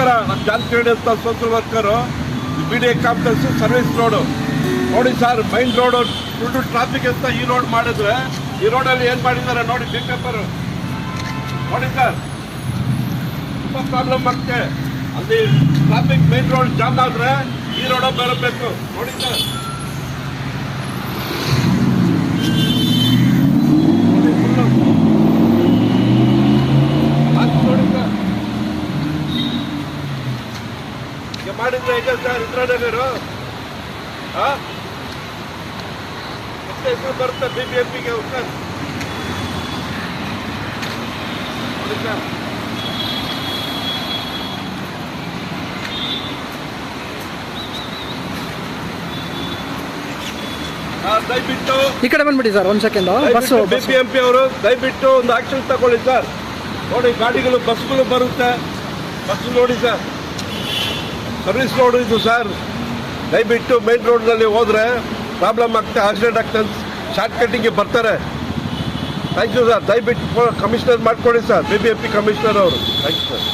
ನಮಸ್ಕಾರ. ನಮ್ಮ ಕಿರಣಿ ಅಂತ social worker B D A complex service road ನೋಡಿ sir main road full traffic ಅಂತ ಈ ರೋಡ್ ಮಾಡಿದ್ರೆ, ಈ ರೋಡಲ್ಲಿ ಏನು ಮಾಡಿದ್ದಾರೆ ನೋಡಿ ಬಿ ಪೇಪರು ನೋಡಿ ಸರ್ ತುಂಬ ಪ್ರಾಬ್ಲಮ್ ಆಗ್ತದೆ ಅಲ್ಲಿ ಟ್ರಾಫಿಕ್ ಮೈನ್ ರೋಡ್ ಜಾಮ್ ಆದರೆ ಈ ರೋಡ ಬರಬೇಕು ನೋಡಿ ಸರ್ ನೋಡಿ full. ಹಾಕಿ ನೋಡಿ ಸರ್ ಈಗ ಮಾಡಿದ್ರೆ ಹೇಗೆ ಸರ್ ಎಷ್ಟು ಹೆಸರು ಬರುತ್ತೆ ಬಿ ಬಿ ಎಂ ಪಿಗೆ ಸರ್ ನೋಡಿ ಸರ್ ಆ, ದಯವಿಟ್ಟು. ಈ ಕಡೆ ಬಂದ್ಬಿಡಿ ಸರ್ ಒಂದು second bus B bus P M P ಅವರು ದಯವಿಟ್ಟು ಒಂದು ಆಕ್ಷನ್ ತಗೊಳ್ಳಿ ಸರ್. ನೋಡಿ ಗಾಡಿಗಳು ಬಸ್ಗಳು ಬರುತ್ತೆ. ಬಸ್ ನೋಡಿ ಸರ್. ಸರ್ವಿಸ್ ರೋಡ್ ಇದು ಸರ್. ದಯವಿಟ್ಟು ಮೇನ್ ರೋಡ್ನಲ್ಲಿ ಹೋದರೆ ಪ್ರಾಬ್ಲಮ್ ಆಗ್ತದೆ ಆಕ್ಸಿಡೆಂಟ್ ಆಗ್ತದೆ ಶಾರ್ಟ್ ಕಟ್ಟಿಂಗ್ಗೆ ಬರ್ತಾರೆ. ಥ್ಯಾಂಕ್ ಯು ಸರ್ ದಯವಿಟ್ಟು ಕಮಿಷನರ್ ಮಾಡ್ಕೊಳ್ಳಿ sir B B M P commissioner ಅವರು. Thank you sir